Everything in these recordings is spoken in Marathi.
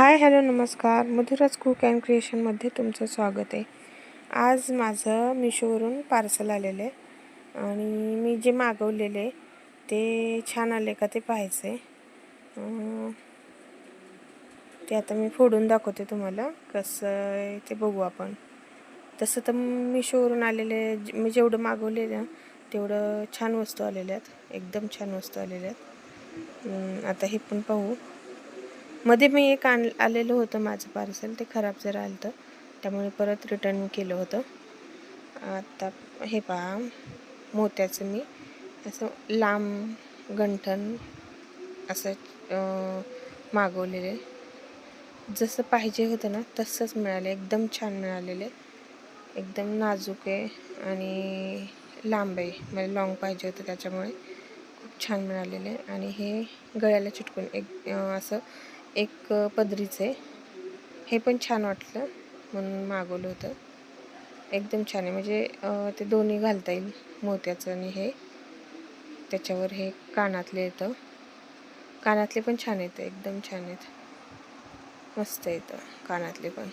हाय हॅलो नमस्कार. मधुराज कुक अँड क्रिएशनमध्ये तुमचं स्वागत आहे. आज माझं मिशोवरून पार्सल आलेलं आहे. आणि मी जे मागवलेले ते छान आले का ते पाहायचं आहे ते आता मी फोडून दाखवते तुम्हाला. कसं आहे ते बघू आपण. तसं तर मिशोवरून आलेले मी जेवढं मागवलेलं तेवढं छान वस्तू आलेल्या आहेत. एकदम छान वस्तू आलेल्या आहेत. आता हे पण पाहू. मध्ये मी एक आण आलेलं होतं माझं पार्सल ते खराब जरा आलं होतं त्यामुळे परत रिटर्न केलं होतं. आता हे पहा मोत्याचं मी असं लांब गंठन असं मागवलेले जसं पाहिजे होतं ना तसंच मिळाले एकदम छान मिळालेले एकदम नाजूक आहे आणि लांब आहे. मला लॉंग पाहिजे होतं त्याच्यामुळे खूप छान मिळालेले आणि हे गळ्याला चिटकून एक असं एक पदरीचं. आहे हे पण छान वाटलं म्हणून मागवलं होतं. एकदम छान आहे. म्हणजे ते दोन्ही घालता येईल मोत्याचं आणि हे. त्याच्यावर हे कानातले येतं. कानातले पण छान येतं. एकदम छान आहेत. मस्त येतं कानातले पण.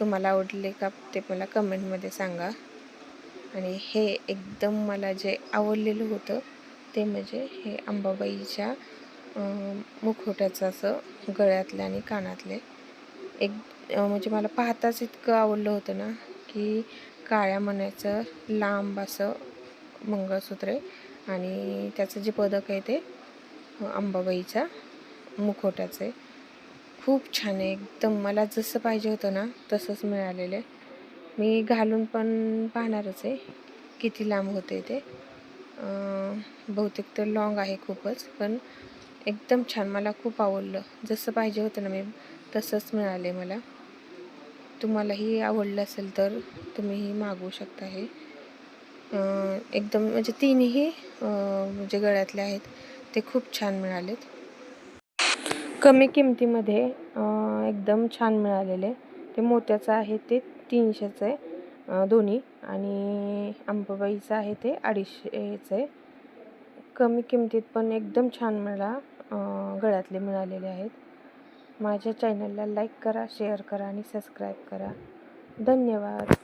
तुम्हाला आवडले का ते मला कमेंटमध्ये सांगा. आणि हे एकदम मला जे आवडलेलं होतं ते म्हणजे हे अंबाबाईच्या मुखवट्याचं असं गळ्यातले आणि कानातले. एक म्हणजे मला पाहताच इतकं आवडलं होतं ना की काळ्या मण्याचं लांब असं मंगळसूत्र आहे आणि त्याचं जे पदक आहे ते अंबाबाईच्या मुखवट्याचं आहे. खूप छान आहे एकदम मला जसं पाहिजे होतं ना तसंच मिळालेलं आहे. मी घालून पण पाहणारच आहे किती लांब होते ते. बहुतेक तर लॉंग आहे खूपच पण एकदम छान. मला खूप आवडलं. जसं पाहिजे होतं ना मी तसंच मिळाले मला. तुम्हालाही आवडलं असेल तर तुम्हीही मागवू शकता हे. एकदम म्हणजे तीनही म्हणजे गळ्यातले आहेत. ते खूप छान मिळालेत. कमी किमतीमध्ये एकदम छान मिळालेले. ते मोत्याचं आहे ते तीनशेचं आहे दोन्ही. आणि अंबाबाईचं आहे ते अडीचशेचं आहे. कमी किमतीत पण एकदम छान मिळाला. गळ्यातले मिळालेले आहेत. माझ्या चॅनलला लाईक करा शेअर करा आणि सबस्क्राईब करा. धन्यवाद.